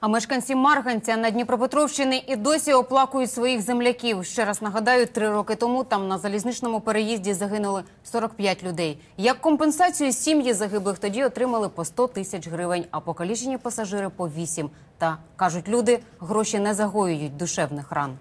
А мешканці Марганця на Дніпропетровщини і досі оплакують своїх земляків. Ще раз нагадаю, три роки тому там на залізничному переїзді загинули 45 людей. Як компенсацію сім'ї загиблих тоді отримали по 100 тисяч гривень, а покалічені пасажири по 8. Та кажуть люди, гроші не загоюють душевних ран.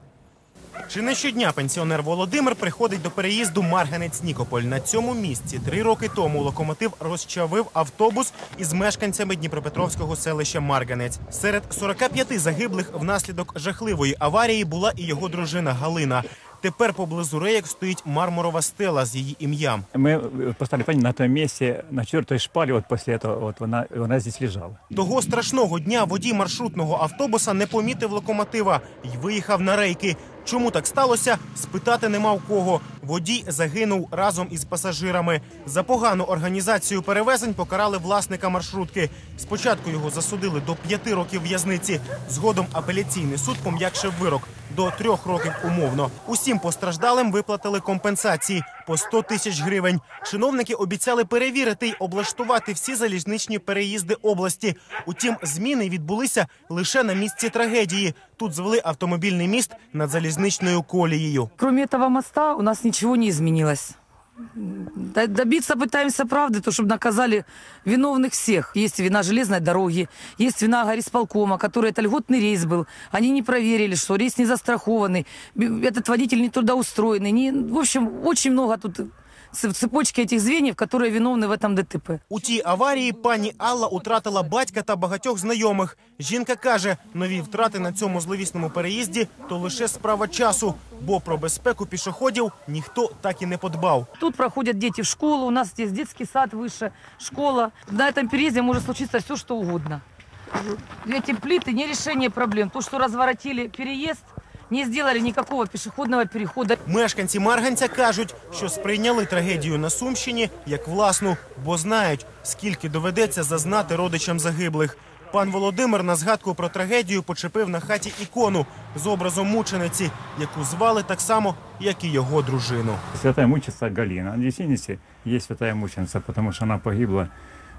Чи не щодня пенсіонер Володимир приходить до переїзду Марганець-Нікополь. На цьому місці три роки тому локомотив розчавив автобус із мешканцями Дніпропетровського селища Марганець. Серед 45 загиблих внаслідок жахливої аварії була і його дружина Галина. Тепер поблизу реєк стоїть мармурова стела з її ім'ям. Мы э, поставили память на том месте, на четвертой шпале, вот после этого, вот она, она здесь лежала. Того страшного дня водій маршрутного автобуса не помітив локомотива і виїхав на рейки. Чому так сталося? Спитати нема в кого. Водій загинув разом із пасажирами. За погану організацію перевезень покарали власника маршрутки. Спочатку його засудили до п'яти років в'язниці. Згодом апеляційний суд пом'якшив вирок до трьох років умовно. Усім постраждалим виплатили компенсації по 100 тисяч гривень. Чиновники обіцяли перевірити й облаштувати всі залізничні переїзди області. Утім, зміни відбулися лише на місці трагедії. Тут звели автомобільний міст над залізничною колією. Крім этого моста у нас нічого не изменилось. Добиться пытаемся правды, то чтобы наказали виновных всех. Есть вина железной дороги, есть вина горисполкома, который это льготный рейс был. Они не проверили, что рейс не застрахованный, этот водитель не трудоустроенный. Не, в общем, очень много тут цепочки этих звеньев, которые виновны в этом ДТП. У тій аварії пані Алла утратила батька та багатьох знайомих. Жінка каже, нові втрати на цьому зловісному переїзді то лише справа часу, бо про безпеку пішоходів ніхто так і не подбав. Тут проходят дети в школу, у нас здесь детский сад выше, школа. На этом переезде может случиться все, что угодно. Эти плиты не решение проблем. То, что разворотили переезд, не сделали никакого пешеходного перехода. Мешканці Марганця кажуть, що сприйняли трагедію на Сумщині як власну, бо знають, скільки доведеться зазнати родичам загиблих. Пан Володимир на згадку про трагедію почепив на хаті ікону з образом мучениці, яку звали так само, як і його дружину. Святая мученица Галина. В действительности есть святая мученица, потому что она погибла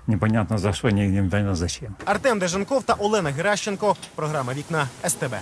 непонятно за что, непонятно зачем. Артем Деженков та Олена Геращенко. Програма Вікна СТБ.